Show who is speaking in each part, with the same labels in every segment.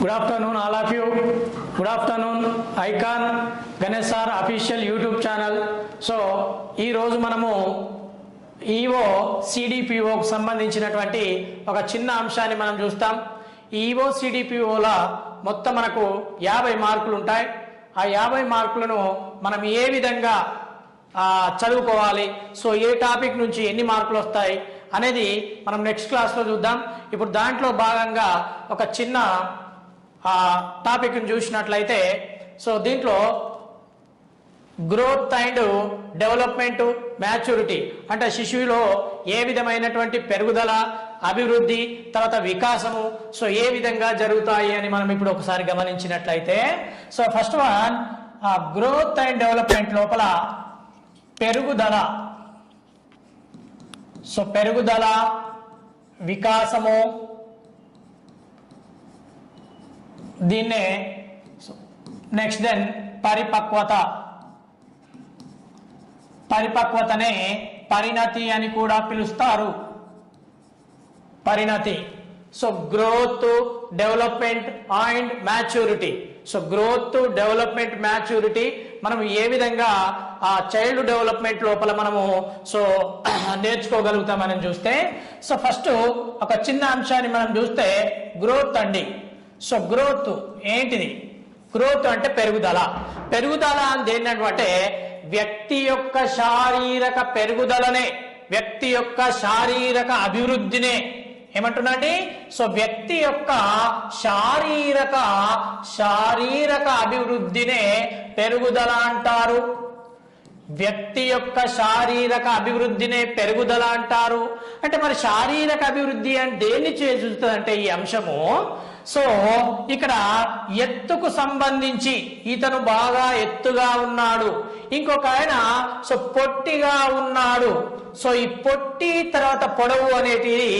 Speaker 1: Good afternoon all of you good afternoon icon Ganesh sir official YouTube channel so ఈరోజు మనము EO సిడిపిఓకు సంబంధించినటువంటి ఒక చిన్న అంశాన్ని మనం చూస్తాం. ఈవో సిడిపిఓల మొత్తం మనకు యాభై మార్కులు ఉంటాయి. ఆ యాభై మార్కులను మనం ఏ విధంగా చదువుకోవాలి? సో ఏ టాపిక్ నుంచి ఎన్ని మార్కులు వస్తాయి అనేది మనం నెక్స్ట్ క్లాస్లో చూద్దాం. ఇప్పుడు దాంట్లో భాగంగా ఒక చిన్న టాపిక్ని చూసినట్లయితే సో దీంట్లో గ్రోత్ అండ్ డెవలప్మెంట్ మ్యాచ్యూరిటీ అంటే శిశువులో ఏ విధమైనటువంటి పెరుగుదల అభివృద్ధి తర్వాత వికాసము సో ఏ విధంగా జరుగుతాయి అని మనం ఇప్పుడు ఒకసారి గమనించినట్లయితే so first one growth and development లోపల పెరుగుదల. సో పెరుగుదల వికాసము దీన్నే నెక్స్ట్ దెన్ పరిపక్వత. పరిపక్వతనే పరిణతి అని కూడా పిలుస్తారు. పరిణతి. So growth development and maturity so growth development maturity మనం ఏ విధంగా ఆ చైల్డ్ డెవలప్మెంట్ లోపల మనము సో నేర్చుకోగలుగుతామని చూస్తే సో ఫస్ట్ ఒక చిన్న అంశాన్ని మనం చూస్తే గ్రోత్ అండి. సో గ్రోత్ ఏంటిది? గ్రోత్ అంటే పెరుగుదల. పెరుగుదల అంటే ఏంటంటే వ్యక్తి యొక్క శారీరక పెరుగుదలనే వ్యక్తి యొక్క శారీరక అభివృద్ధినే. ఏమంటున్నా అండి సో వ్యక్తి యొక్క శారీరక శారీరక అభివృద్ధినే పెరుగుదల అంటారు. వ్యక్తి యొక్క శారీరక అభివృద్ధినే పెరుగుదల అంటారు. అంటే మరి శారీరక అభివృద్ధి అంటే దేన్ని చేస్తుంది అంటే ఈ అంశము? సో ఇక్కడ ఎత్తుకు సంబంధించి ఇతను బాగా ఎత్తుగా ఉన్నాడు. ఇంకొక ఆయన సో పొట్టిగా ఉన్నాడు. సో ఈ పొట్టి తర్వాత పొడవు అనేటివి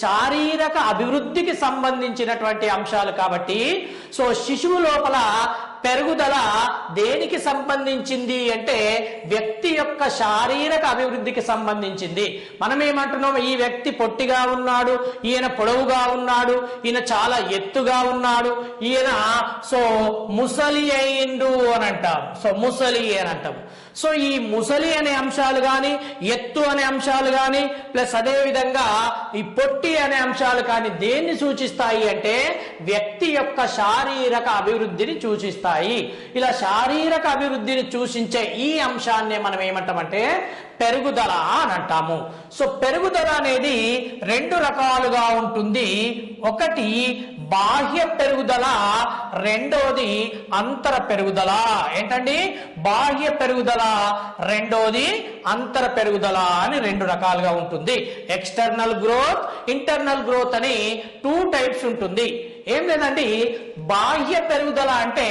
Speaker 1: శారీరక అభివృద్ధికి సంబంధించినటువంటి అంశాలు కాబట్టి సో శిశువు లోపల పెరుగుదల దేనికి సంబంధించింది అంటే వ్యక్తి యొక్క శారీరక అభివృద్ధికి సంబంధించింది. మనం ఏమంటున్నాం ఈ వ్యక్తి పొట్టిగా ఉన్నాడు ఈయన పొడవుగా ఉన్నాడు ఈయన చాలా ఎత్తుగా ఉన్నాడు ఈయన సో ముసలి అయిండు అని అంటాం. సో ముసలి అని అంటాం. సో ఈ ముసలి అనే అంశాలు కానీ ఎత్తు అనే అంశాలు కానీ ప్లస్ అదే విధంగా ఈ పొట్టి అనే అంశాలు కానీ దేన్ని సూచిస్తాయి అంటే వ్యక్తి యొక్క శారీరక అభివృద్ధిని సూచిస్తాయి. ఇలా శారీరక అభివృద్ధిని సూచించే ఈ అంశాన్ని మనం ఏమంటామంటే పెరుగుదల అని అంటాము. సో పెరుగుదల అనేది రెండు రకాలుగా ఉంటుంది. ఒకటి బాహ్య పెరుగుదల రెండోది అంతర పెరుగుదల. ఏంటండి? బాహ్య పెరుగుదల రెండోది అంతర పెరుగుదల అని రెండు రకాలుగా ఉంటుంది. ఎక్స్టర్నల్ గ్రోత్ ఇంటర్నల్ గ్రోత్ అని టూ టైప్స్ ఉంటుంది. ఏం లేదండి బాహ్య పెరుగుదల అంటే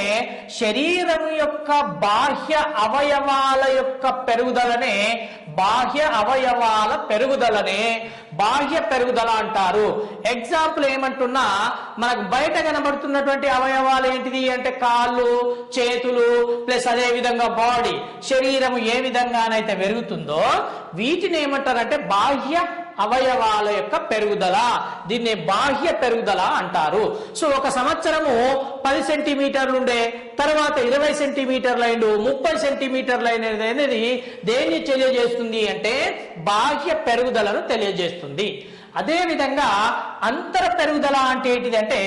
Speaker 1: శరీరం యొక్క బాహ్య అవయవాల యొక్క పెరుగుదలనే బాహ్య అవయవాల పెరుగుదలనే బాహ్య పెరుగుదల అంటారు. ఎగ్జాంపుల్ ఏమంటున్నా మనకు బయట కనబడుతున్నటువంటి అవయవాలు ఏంటిది అంటే కాళ్ళు చేతులు ప్లస్ అదే విధంగా బాడీ. శరీరం ఏ విధంగానైతే పెరుగుతుందో వీటిని ఏమంటారంటే బాహ్య అవయవాల యొక్క పెరుగుదల దీన్ని బాహ్య పెరుగుదల అంటారు. సో ఒక సంవత్సరము పది సెంటీమీటర్లు ఉండే తర్వాత ఇరవై సెంటీమీటర్లు అయిండు ముప్పై సెంటీమీటర్లు అయినది అనేది దేన్ని తెలియజేస్తుంది అంటే బాహ్య పెరుగుదలను తెలియజేస్తుంది. అదే విధంగా అంతర పెరుగుదల అంటే ఏంటిదంటే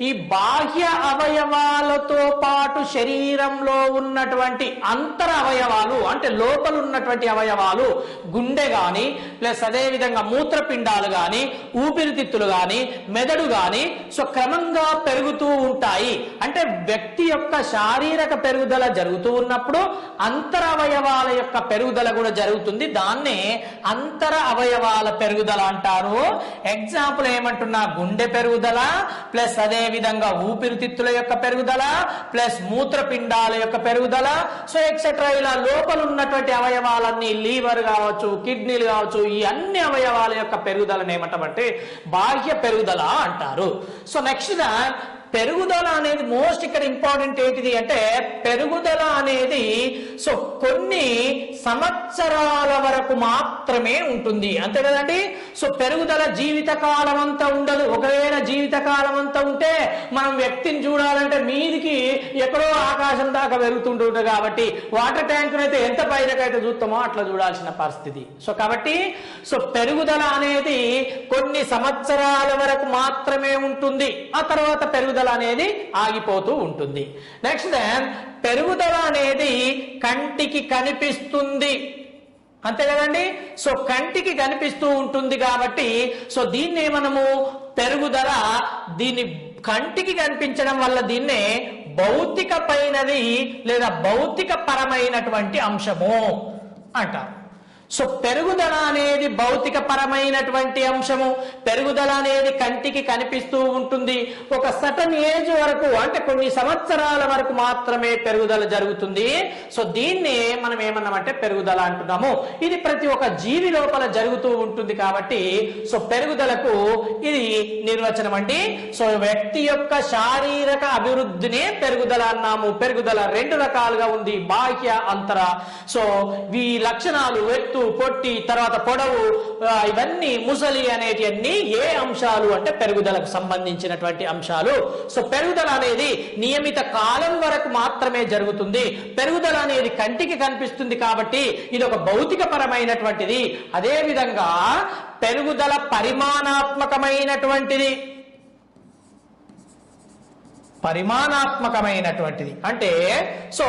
Speaker 1: ఈ బాహ్య అవయవాలతో పాటు శరీరంలో ఉన్నటువంటి అంతర అవయవాలు అంటే లోపల ఉన్నటువంటి అవయవాలు గుండె గాని ప్లస్ అదేవిధంగా మూత్రపిండాలు గాని ఊపిరితిత్తులు గాని మెదడు గాని సో క్రమంగా పెరుగుతూ ఉంటాయి. అంటే వ్యక్తి యొక్క శారీరక పెరుగుదల జరుగుతూ ఉన్నప్పుడు అంతర అవయవాల యొక్క పెరుగుదల కూడా జరుగుతుంది. దాన్నే అంతర అవయవాల పెరుగుదల అంటారు. ఎగ్జాంపుల్ ఏమంటున్నా గుండె పెరుగుదల ప్లస్ అదే విధంగా ఊపిరితిత్తుల యొక్క పెరుగుదల ప్లస్ మూత్రపిండాల యొక్క పెరుగుదల సో ఎక్సెట్రా ఇలా లోపల ఉన్నటువంటి అవయవాలన్నీ లీవర్ కావచ్చు కిడ్నీలు కావచ్చు ఈ అన్ని అవయవాల యొక్క పెరుగుదలను ఏమంటామంటే బాహ్య పెరుగుదల అంటారు. సో నెక్స్ట్ పెరుగుదల అనేది మోస్ట్ ఇక్కడ ఇంపార్టెంట్ ఏంటిది అంటే పెరుగుదల అనేది సో కొన్ని సంవత్సరాల వరకు మాత్రమే ఉంటుంది. అంతే కదండి? సో పెరుగుదల జీవిత కాలం అంతా ఉండదు. ఒకవేళ జీవిత కాలం అంతా ఉంటే మనం వ్యక్తిని చూడాలంటే మీదికి ఎక్కడో ఆకాశం దాకా పెరుగుతుంటుంది కాబట్టి వాటర్ ట్యాంక్ అయితే ఎంత పైనకైతే చూస్తామో అట్లా చూడాల్సిన పరిస్థితి. సో కాబట్టి సో పెరుగుదల అనేది కొన్ని సంవత్సరాల వరకు మాత్రమే ఉంటుంది. ఆ తర్వాత పెరుగుదల అనేది ఆగిపోతూ ఉంటుంది. నెక్స్ట్ దెన్ పెరుగుదల అనేది కంటికి కనిపిస్తుంది. అంతే కదండి? సో కంటికి కనిపిస్తూ ఉంటుంది కాబట్టి సో దీన్నే మనము పెరుగుదల దీన్ని కంటికి కనిపించడం వల్ల దీన్నే భౌతికపైనది లేదా భౌతిక పరమైనటువంటి అంశము అంటారు. సో పెరుగుదల అనేది భౌతిక పరమైనటువంటి అంశము. పెరుగుదల అనేది కంటికి కనిపిస్తూ ఉంటుంది. ఒక సటన్ ఏజ్ వరకు అంటే కొన్ని సంవత్సరాల వరకు మాత్రమే పెరుగుదల జరుగుతుంది. సో దీన్ని మనం ఏమన్నామంటే పెరుగుదల అంటున్నాము. ఇది ప్రతి ఒక్క జీవి లోపల జరుగుతూ ఉంటుంది కాబట్టి సో పెరుగుదలకు ఇది నిర్వచనం అండి. సో వ్యక్తి యొక్క శారీరక అభివృద్ధినే పెరుగుదల అన్నాము. పెరుగుదల రెండు రకాలుగా ఉంది. బాహ్య అంతర. సో ఈ లక్షణాలు ఎత్తు పొట్టి తర్వాత పొడవు ఇవన్నీ ముసలి అనేటివన్నీ ఏ అంశాలు అంటే పెరుగుదలకు సంబంధించినటువంటి అంశాలు. సో పెరుగుదల అనేది నియమిత కాలం వరకు మాత్రమే జరుగుతుంది. పెరుగుదల అనేది కంటికి కనిపిస్తుంది కాబట్టి ఇది ఒక భౌతిక పరమైనటువంటిది అదే విధంగా పెరుగుదల పరిమాణాత్మకమైనటువంటిది. పరిమాణాత్మకమైనటువంటిది. అంటే సో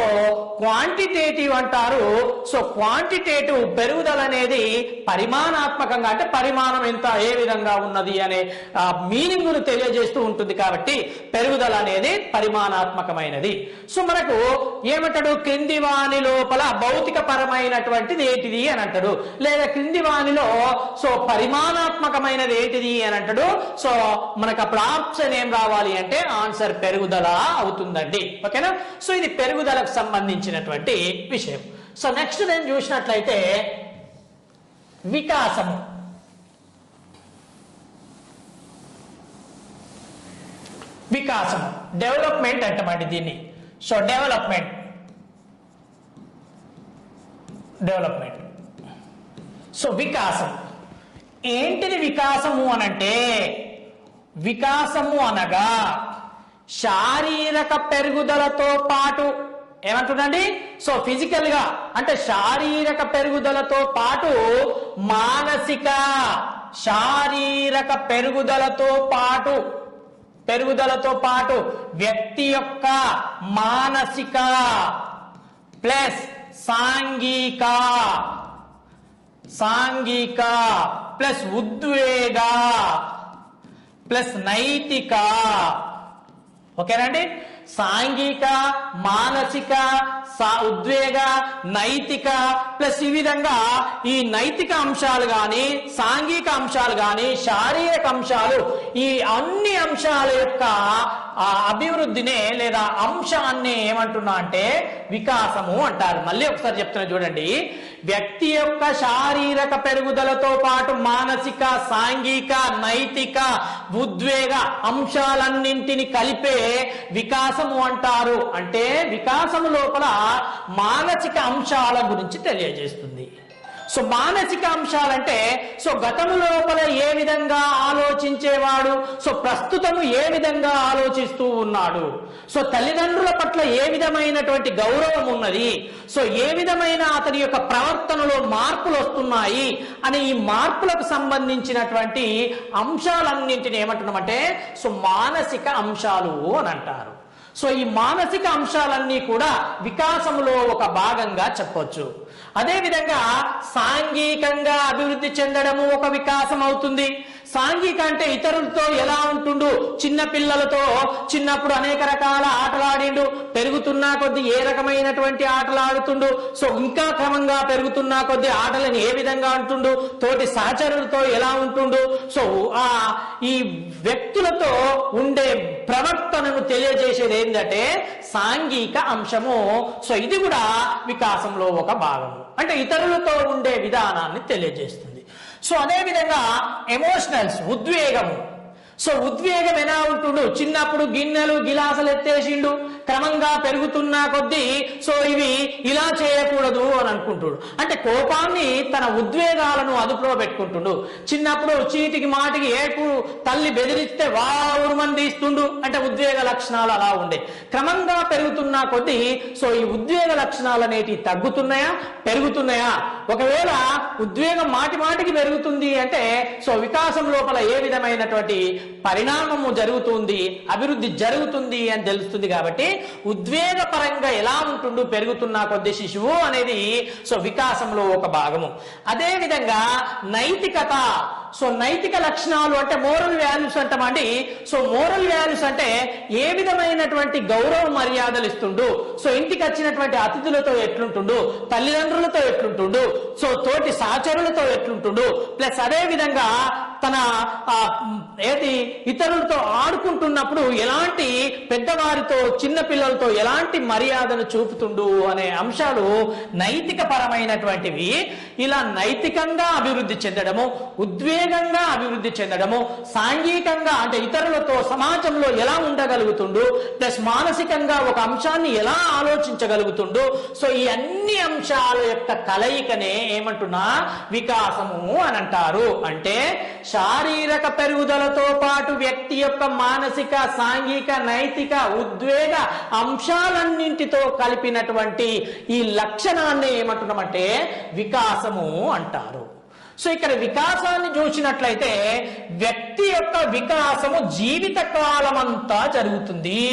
Speaker 1: క్వాంటిటేటివ్ అంటారు. సో క్వాంటిటేటివ్ పెరుగుదల అనేది పరిమాణాత్మకంగా అంటే పరిమాణం ఎంత ఏ విధంగా ఉన్నది అనే మీనింగ్ను తెలియజేస్తూ ఉంటుంది కాబట్టి పెరుగుదల అనేది పరిమాణాత్మకమైనది. సో మనకు ఏమంటాడు? క్రింది వాణి లోపల భౌతిక పరమైనటువంటిది ఏంటిది అని అంటాడు. లేదా క్రింది వాణిలో సో పరిమాణాత్మకమైనది ఏంటిది అని అంటాడు. సో మనకు అప్పుడు ఆప్షన్ ఏం రావాలి అంటే ఆన్సర్ పెరుగుదల. అవుతుందండి. ఓకేనా? సో ఇది పెరుగుదలకు సంబంధించినటువంటి విషయం. సో నెక్స్ట్ నేను చూసినట్లయితే వికాసము. వికాసం డెవలప్మెంట్ అంటామండి దీన్ని. So development. డెవలప్మెంట్. సో వికాసం. ఏంటిది వికాసము అనంటే? వికాసము అనగా శారీరక పెరుగుదలతో పాటు ఏమంటుండండి సో ఫిజికల్గా అంటే శారీరక పెరుగుదలతో పాటు మానసిక శారీరక పెరుగుదలతో పాటు పెరుగుదలతో పాటు వ్యక్తి యొక్క మానసిక ప్లస్ సాంఘిక సాంఘిక ప్లస్ ఉద్వేగ ప్లస్ నైతిక ఓకేనండి సాంఘిక మానసిక సా- ఉద్వేగ నైతిక ప్లస్ ఈ విధంగా ఈ నైతిక అంశాలు గాని సాంఘిక అంశాలు గాని శారీరక అంశాలు ఈ అన్ని అంశాల యొక్క అభివృద్ధినే లేదా అంశాన్ని ఏమంటున్నా అంటే వికాసము అంటారు. మళ్ళీ ఒకసారి చెప్తున్నా చూడండి. వ్యక్తి యొక్క శారీరక పెరుగుదలతో పాటు మానసిక సాంఘిక నైతిక ఉద్వేగ అంశాలన్నింటిని కలిపే వికాసము అంటారు. అంటే వికాసము లోపల మానసిక అంశాల గురించి తెలియజేస్తుంది. సో మానసిక అంశాలంటే సో గతము లోపల ఏ విధంగా ఆలోచించేవాడు సో ప్రస్తుతము ఏ విధంగా ఆలోచిస్తూ ఉన్నాడు సో తల్లిదండ్రుల పట్ల ఏ విధమైనటువంటి గౌరవం ఉన్నది సో ఏ విధమైన అతని యొక్క ప్రవర్తనలో మార్పులు వస్తున్నాయి అనే ఈ మార్పులకు సంబంధించినటువంటి అంశాలన్నింటిని ఏమంటున్నామంటే సో మానసిక అంశాలు అని అంటారు. సో ఈ మానసిక అంశాలన్నీ కూడా వికాసములో ఒక భాగంగా చెప్పొచ్చు. అదేవిధంగా సాంఘికంగా అభివృద్ధి చెందడము ఒక వికాసం అవుతుంది సాంఘిక అంటే ఇతరులతో ఎలా ఉంటుండు? చిన్న పిల్లలతో చిన్నప్పుడు అనేక రకాల ఆటలు ఆడిండు. పెరుగుతున్నా కొద్ది ఏ రకమైనటువంటి ఆటలు ఆడుతుండు? సో ఇంకా క్రమంగా పెరుగుతున్నా కొద్ది ఆటలను ఏ విధంగా ఉంటుండు తోటి సహచరులతో ఎలా ఉంటుండు? సో ఆ ఈ వ్యక్తులతో ఉండే ప్రవర్తనను తెలియజేసేది ఏంటంటే సాంఘిక అంశము. సో ఇది కూడా వికాసంలో ఒక భాగము. అంటే ఇతరులతో ఉండే విధానాన్ని తెలియజేస్తుంది. సో అదే విధంగా ఎమోషనల్స్ ఉద్వేగము. సో ఉద్వేగం ఎలా ఉంటుండు? చిన్నప్పుడు గిన్నెలు గిలాసులు ఎత్తేసిండు. క్రమంగా పెరుగుతున్న కొద్దీ సో ఇవి ఇలా చేయకూడదు అని అనుకుంటుడు. అంటే కోపాన్ని తన ఉద్వేగాలను అదుపులో పెట్టుకుంటుండు. చిన్నప్పుడు చీటికి మాటికి ఏపు తల్లి బెదిరిస్తే వారుమని తీస్తుండు అంటే ఉద్వేగ లక్షణాలు అలా ఉండే. క్రమంగా పెరుగుతున్న కొద్దీ సో ఈ ఉద్వేగ లక్షణాలు అనేటివి తగ్గుతున్నాయా? పెరుగుతున్నాయా? ఒకవేళ ఉద్వేగం మాటి మాటికి పెరుగుతుంది అంటే సో వికాసం లోపల ఏ విధమైనటువంటి పరిణామము జరుగుతుంది అభివృద్ధి జరుగుతుంది అని తెలుస్తుంది కాబట్టి ఉద్వేగపరంగా ఎలా ఉంటుండు పెరుగుతున్న కొద్ది శిశువు అనేది సో వికాసంలో ఒక భాగము. అదే విధంగా నైతికత సో నైతిక లక్షణాలు అంటే మోరల్ వాల్యూస్ అంటామండి సో మోరల్ వాల్యూస్ అంటే ఏ విధమైనటువంటి గౌరవ మర్యాదలు ఇస్తుండు? సో ఇంటికి వచ్చినటువంటి అతిథులతో ఎట్లుంటుండు? తల్లిదండ్రులతో ఎట్లుంటుండు? సో తోటి సహచరులతో ఎట్లుంటుండు? ప్లస్ అదే విధంగా తన ఏది? ఇతరులతో ఆడుకుంటున్నప్పుడు ఎలాంటి పెద్దవారితో చిన్న పిల్లలతో ఎలాంటి మర్యాదను చూపుతుండు అనే అంశాలు నైతిక పరమైనటువంటివి ఇలా నైతికంగా అభివృద్ధి చెందడము ఉద్వేగంగా అభివృద్ధి చెందడము సాంఘికంగా అంటే ఇతరులతో సమాజంలో ఎలా ఉండగలుగుతుండు ప్లస్ మానసికంగా ఒక అంశాన్ని ఎలా ఆలోచించగలుగుతుండు. సో ఈ అన్ని అంశాల యొక్క కలయికనే ఏమంటున్నా వికాసము అని అంటారు అంటే శారీరక పెరుగుదల పెరుగుదలతో పాటు వ్యక్తి యొక్క మానసిక సాంఘిక నైతిక ఉద్వేగ అంశాలన్నింటితో కలిపినటువంటి ఈ లక్షణాన్ని ఏమంటున్నామంటే వికాసము అంటారు. సో ఇక్కడ వికాసాన్ని చూసినట్లయితే వ్యక్తి యొక్క వికాసము జీవిత కాలమంతా జరుగుతుంది.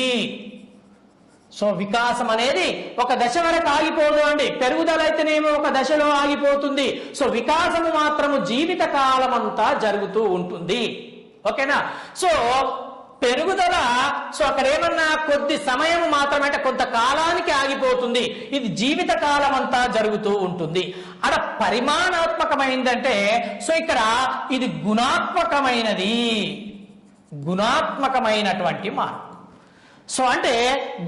Speaker 1: సో వికాసం అనేది ఒక దశ వరకు ఆగిపోదు అండి. పెరుగుదల అయితేనేమో ఒక దశలో ఆగిపోతుంది. సో వికాసము మాత్రము జీవిత కాలం అంతా జరుగుతూ ఉంటుంది. ఓకేనా? సో పెరుగుదల సో అక్కడ ఏమన్నా కొద్ది సమయం మాత్రమే అంటే కొంత కాలానికి ఆగిపోతుంది. ఇది జీవిత కాలం అంతా జరుగుతూ ఉంటుంది. అక్కడ పరిమాణాత్మకమైందంటే సో ఇక్కడ ఇది గుణాత్మకమైనది. గుణాత్మకమైనటువంటి మార్పు. సో అంటే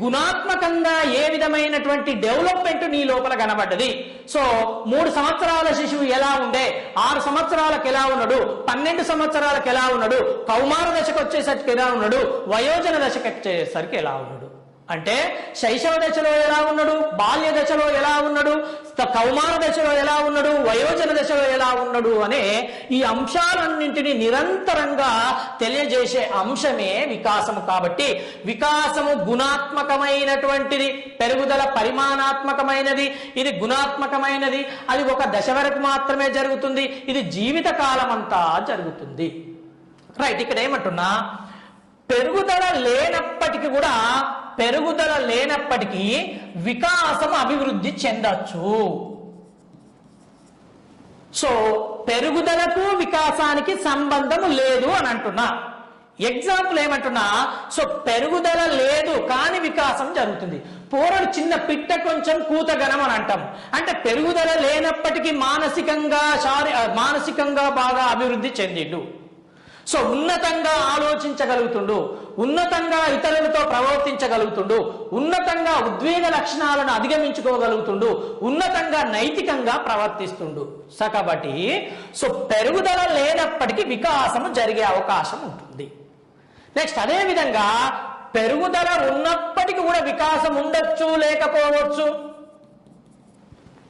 Speaker 1: గుణాత్మకంగా ఏ విధమైనటువంటి డెవలప్మెంట్ నీ లోపల కనబడ్డది. సో మూడు సంవత్సరాల శిశువు ఎలా ఉండే? ఆరు సంవత్సరాలకు ఎలా ఉన్నాడు? పన్నెండు సంవత్సరాలకు ఎలా ఉన్నాడు? కౌమార దశకు వచ్చేసరికి ఎలా ఉన్నాడు? వయోజన దశకు వచ్చేసరికి ఎలా ఉన్నాడు? అంటే శైశవ దశలో ఎలా ఉన్నాడు? బాల్య దశలో ఎలా ఉన్నాడు? కౌమార దశలో ఎలా ఉన్నాడు? వయోజన దశలో ఎలా ఉన్నాడు? అనే ఈ అంశాలన్నింటినీ నిరంతరంగా తెలియజేసే అంశమే వికాసము కాబట్టి వికాసము గుణాత్మకమైనటువంటిది పెరుగుదల పరిమాణాత్మకమైనది ఇది గుణాత్మకమైనది అది ఒక దశ వరకు మాత్రమే జరుగుతుంది ఇది జీవిత కాలం అంతా జరుగుతుంది. రైట్ ఇక్కడ ఏమంటున్నా? పెరుగుదల లేనప్పటికీ కూడా పెరుగుదల లేనప్పటికీ వికాసం అభివృద్ధి చెందొచ్చు. సో పెరుగుదలకు వికాసానికి సంబంధము లేదు అని అంటున్నా. ఎగ్జాంపుల్ ఏమంటున్నా? సో పెరుగుదల లేదు కానీ వికాసం జరుగుతుంది. పూర్వం చిన్న పిట్ట కొంచెం కూతగనం అని అంటాం. అంటే పెరుగుదల లేనప్పటికీ మానసికంగా శారీ మానసికంగా బాగా అభివృద్ధి చెందిండు. సో ఉన్నతంగా ఆలోచించగలుగుతుండు ఉన్నతంగా ఇతరులతో ప్రవర్తించగలుగుతుండు ఉన్నతంగా ఉద్వేగ లక్షణాలను అధిగమించుకోగలుగుతుండు ఉన్నతంగా నైతికంగా ప్రవర్తిస్తుండు. సో కాబట్టి సో పెరుగుదల లేనప్పటికీ వికాసము జరిగే అవకాశం ఉంటుంది. నెక్స్ట్ అదేవిధంగా పెరుగుదల ఉన్నప్పటికీ కూడా వికాసం ఉండొచ్చు లేకపోవచ్చు.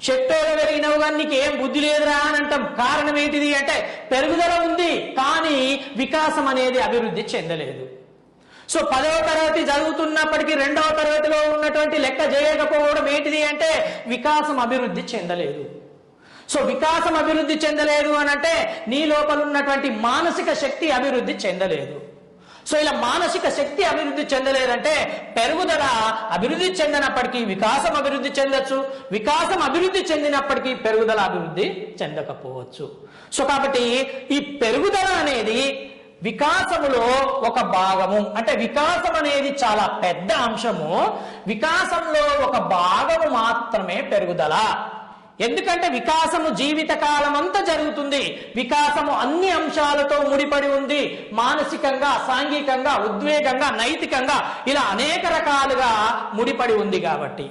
Speaker 1: చెట్టోలు పెరిగినవు కానీ నీకు ఏం బుద్ధి లేదురా అని అంటాం. కారణం ఏంటిది అంటే పెరుగుదల ఉంది కానీ వికాసం అనేది అభివృద్ధి చెందలేదు. సో పదవ తరగతి చదువుతున్నప్పటికీ రెండవ తరగతిలో ఉన్నటువంటి లెక్క చేయకపోవడం ఏంటిది అంటే వికాసం అభివృద్ధి చెందలేదు. సో వికాసం అభివృద్ధి చెందలేదు అని అంటే నీ లోపల ఉన్నటువంటి మానసిక శక్తి అభివృద్ధి చెందలేదు. సో ఇలా మానసిక శక్తి అభివృద్ధి చెందలేదంటే పెరుగుదల అభివృద్ధి చెందినప్పటికీ వికాసం అభివృద్ధి చెందొచ్చు. వికాసం అభివృద్ధి చెందినప్పటికీ పెరుగుదల అభివృద్ధి చెందకపోవచ్చు. సో కాబట్టి ఈ పెరుగుదల అనేది వికాసములో ఒక భాగము. అంటే వికాసం అనేది చాలా పెద్ద అంశము. వికాసంలో ఒక భాగము మాత్రమే పెరుగుదల. ఎందుకంటే వికాసము జీవితకాలం అంతా జరుగుతుంది. వికాసము అన్ని అంశాలతో ముడిపడి ఉంది. మానసికంగా సాంఘికంగా ఉద్వేగంగా నైతికంగా ఇలా అనేక రకాలుగా ముడిపడి ఉంది కాబట్టి.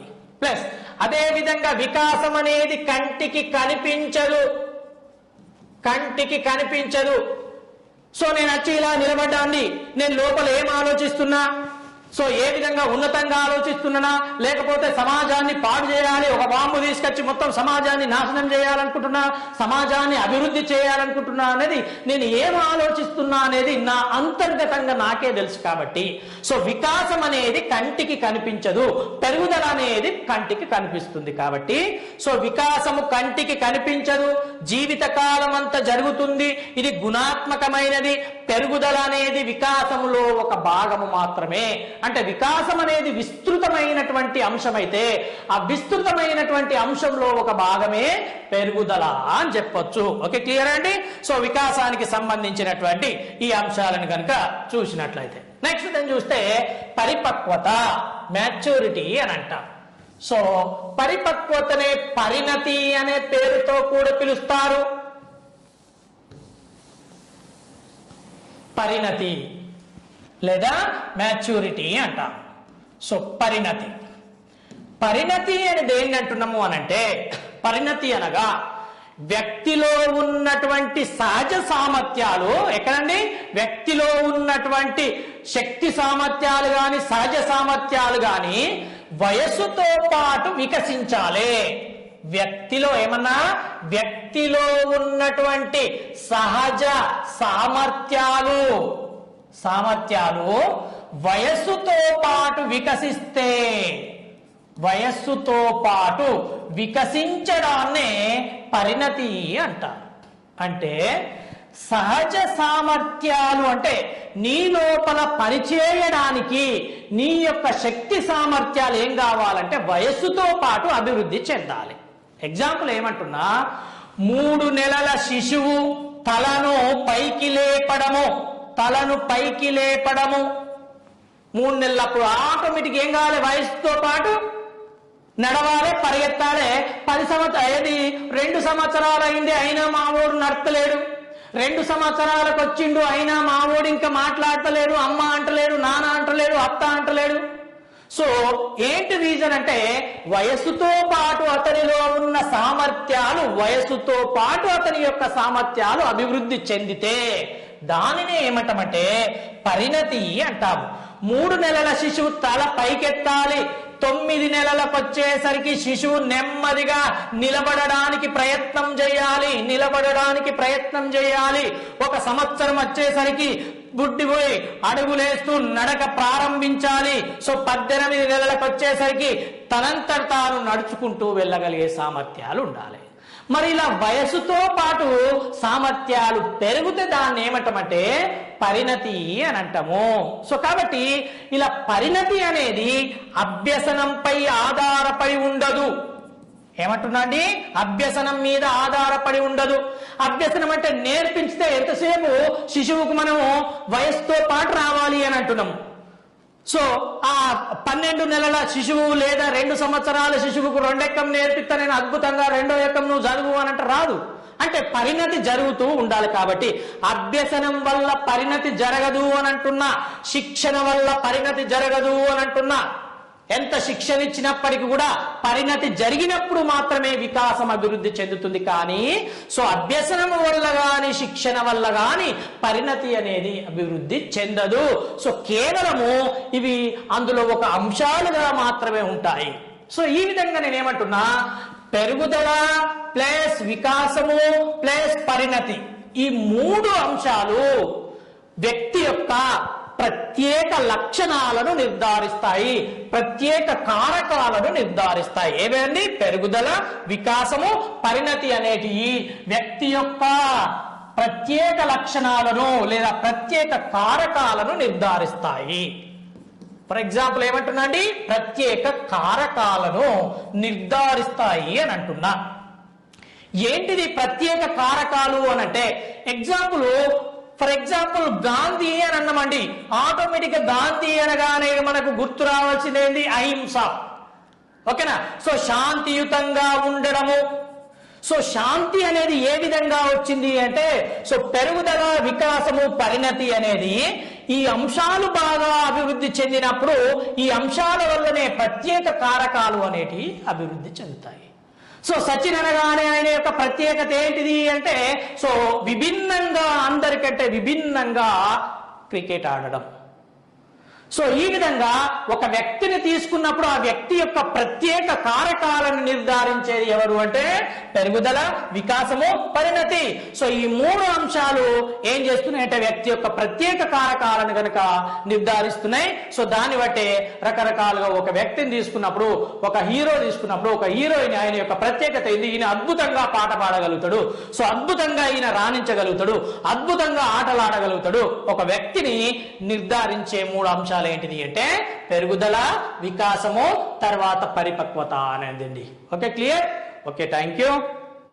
Speaker 1: ప్లస్ అదే విధంగా వికాసం అనేది కంటికి కనిపించదు. కంటికి కనిపించదు. సో నేను వచ్చి ఇలా నిలబడ్డాన్ని నేను లోపల ఏం ఆలోచిస్తున్నా? సో ఏ విధంగా ఉన్నతంగా ఆలోచిస్తున్నానా లేకపోతే సమాజాన్ని పాడు చేయాలి ఒక బాంబు తీసుకొచ్చి మొత్తం సమాజాన్ని నాశనం చేయాలనుకుంటున్నా సమాజాన్ని అభివృద్ధి చేయాలనుకుంటున్నా అనేది నేను ఏం ఆలోచిస్తున్నా అనేది నా అంతర్గతంగా నాకే తెలుసు కాబట్టి. సో వికాసం అనేది కంటికి కనిపించదు పెరుగుదల అనేది కంటికి కనిపిస్తుంది కాబట్టి. సో వికాసము కంటికి కనిపించదు జీవిత కాలం అంతా జరుగుతుంది ఇది గుణాత్మకమైనది పెరుగుదల అనేది వికాసములో ఒక భాగము మాత్రమే. అంటే వికాసం అనేది విస్తృతమైనటువంటి అంశమైతే ఆ విస్తృతమైనటువంటి అంశంలో ఒక భాగమే పెరుగుదల అని చెప్పొచ్చు. ఓకే క్లియర్ అండి? సో వికాసానికి సంబంధించినటువంటి ఈ అంశాలను కనుక చూసినట్లయితే. నెక్స్ట్ దాన్ని చూస్తే పరిపక్వత మ్యాచ్యూరిటీ అని అంటాం సో పరిపక్వతనే పరిణతి అనే పేరుతో కూడా పిలుస్తారు. పరిణతి. లేదా మ్యాచ్యూరిటీ అంటాం. సో పరిణతి. పరిణతి అనేది ఏంటి అంటున్నాము అనంటే పరిణతి అనగా వ్యక్తిలో ఉన్నటువంటి సహజ సామర్థ్యాలు ఎక్కడండి? వ్యక్తిలో ఉన్నటువంటి శక్తి సామర్థ్యాలు కానీ సహజ సామర్థ్యాలు కానీ వయస్సుతో పాటు వికసించాలి. వ్యక్తిలో ఏమన్నా? వ్యక్తిలో ఉన్నటువంటి సహజ సామర్థ్యాలు. సామర్థ్యాలు వయస్సుతో పాటు వికసిస్తే వయస్సుతో పాటు వికసించడాన్నే పరిణతి అంటారు. అంటే సహజ సామర్థ్యాలు అంటే నీ లోపల పనిచేయడానికి నీ యొక్క శక్తి సామర్థ్యాలు ఏం కావాలంటే వయస్సుతో పాటు అభివృద్ధి చెందాలి. ఎగ్జాంపుల్ ఏమంటున్నా? మూడు నెలల శిశువు తలను పైకి లేపడము. తలను పైకి లేపడము. మూడు నెలలప్పుడు ఆటోమేటిక్ ఏం కావాలి? వయసుతో పాటు నడవాలి పరిగెత్తాలే. పది సంవత్సరం ఏది? రెండు సంవత్సరాలు అయింది అయినా మావోడు నడతలేడు. రెండు సంవత్సరాలకు వచ్చిండు అయినా మావోడు ఇంకా మాట్లాడతలేడు అమ్మ అంటలేడు నాన్న అంటలేడు అత్త అంటలేడు. సో ఏంటి రీజన్ అంటే వయస్సుతో పాటు అతనిలో ఉన్న సామర్థ్యాలు వయస్సుతో పాటు అతని యొక్క సామర్థ్యాలు అభివృద్ధి చెందితే దానినే ఏమంటామంటే పరిణతి అంటాము. మూడు నెలల శిశువు తల పైకెత్తాలి. తొమ్మిది నెలలకు వచ్చేసరికి శిశువు నెమ్మదిగా నిలబడడానికి ప్రయత్నం చేయాలి. నిలబడడానికి ప్రయత్నం చేయాలి. ఒక సంవత్సరం వచ్చేసరికి బుడ్డిపోయి అడుగులేస్తూ నడక ప్రారంభించాలి. సో పద్దెనిమిది నెలలకు వచ్చేసరికి తనంతట తాను నడుచుకుంటూ వెళ్ళగలిగే సామర్థ్యాలు ఉండాలి. మరి ఇలా వయసుతో పాటు సామర్థ్యాలు పెరిగితే దాన్ని ఏమంటామంటే పరిణతి అని అంటాము. సో కాబట్టి ఇలా పరిణతి అనేది అభ్యసనంపై ఆధారపడి ఉండదు. ఏమంటున్నా అండి అభ్యసనం మీద ఆధారపడి ఉండదు. అభ్యసనం అంటే నేర్పించితే ఎంతసేపు శిశువుకు మనము వయసుతో పాటు రావాలి అని అంటున్నాము సో ఆ పన్నెండు నెలల శిశువు లేదా రెండు సంవత్సరాల శిశువుకు రెండెక్కం నేర్పిస్తా నేను అద్భుతంగా రెండో ఎక్కం నువ్వు చదువు అని అంటే రాదు. అంటే పరిణతి జరుగుతూ ఉండాలి కాబట్టి అభ్యసనం వల్ల పరిణతి జరగదు అని అంటున్నా శిక్షణ వల్ల పరిణతి జరగదు అని అంటున్నా. ఎంత శిక్షణ ఇచ్చినప్పటికీ కూడా పరిణతి జరిగినప్పుడు మాత్రమే వికాసం అభివృద్ధి చెందుతుంది కానీ సో అభ్యసనం వల్ల కానీ శిక్షణ వల్ల కానీ పరిణతి అనేది అభివృద్ధి చెందదు. సో కేవలము ఇవి అందులో ఒక అంశాలుగా మాత్రమే ఉంటాయి. సో ఈ విధంగా నేనేమంటున్నా పెరుగుదల ప్లస్ వికాసము ప్లస్ పరిణతి ఈ మూడు అంశాలు వ్యక్తి యొక్క ప్రత్యేక లక్షణాలను నిర్ధారిస్తాయి. ప్రత్యేక కారకాలను నిర్ధారిస్తాయి. ఏవేండి పెరుగుదల వికాసము పరిణతి అనేటివి వ్యక్తి యొక్క ప్రత్యేక లక్షణాలను లేదా ప్రత్యేక కారకాలను నిర్ధారిస్తాయి. For example ఏమంటున్నాండి? ప్రత్యేక కారకాలను నిర్ధారిస్తాయి అని అంటున్నా. ఏంటిది ప్రత్యేక కారకాలు అని అంటే ఎగ్జాంపుల్ ఫర్ ఎగ్జాంపుల్ గాంధీ అని అన్నమండి. ఆటోమేటిక్గా గాంధీ అనగానే మనకు గుర్తు రావాల్సింది ఏంది అహింస. ఓకేనా? సో శాంతియుతంగా ఉండడము. సో శాంతి అనేది ఏ విధంగా వచ్చింది అంటే సో పెరుగుదల వికాసము పరిణతి అనేది ఈ అంశాలు బాగా అభివృద్ధి చెందినప్పుడు ఈ అంశాల వల్లనే ప్రత్యేక కారకాలు అనేటివి అభివృద్ధి చెందుతాయి. సో సచిన్ అనగానే ఆయన యొక్క ప్రత్యేకత ఏంటిది అంటే సో విభిన్నంగా అందరికంటే విభిన్నంగా క్రికెట్ ఆడడం. సో ఈ విధంగా ఒక వ్యక్తిని తీసుకున్నప్పుడు ఆ వ్యక్తి యొక్క ప్రత్యేక కారకాలను నిర్ధారించేది ఎవరు అంటే పెరుగుదల వికాసము పరిణతి. సో ఈ మూడు అంశాలు ఏం చేస్తున్నాయంటే వ్యక్తి యొక్క ప్రత్యేక కారకాలను గనక నిర్ధారిస్తున్నాయి. సో దాన్ని బట్టే రకరకాలుగా ఒక వ్యక్తిని తీసుకున్నప్పుడు ఒక హీరో తీసుకున్నప్పుడు ఒక హీరోయిన్ ఆయన యొక్క ప్రత్యేకత ఏంది? ఈయన అద్భుతంగా పాట పాడగలుగుతాడు. సో అద్భుతంగా ఈయన రాణించగలుగుతాడు. అద్భుతంగా ఆటలాడగలుగుతాడు. ఒక వ్యక్తిని నిర్ధారించే మూడు అంశాలు ఏంటిది అంటే పెరుగుదల వికాసము తర్వాత పరిపక్వత అనేది okay clear? Okay thank you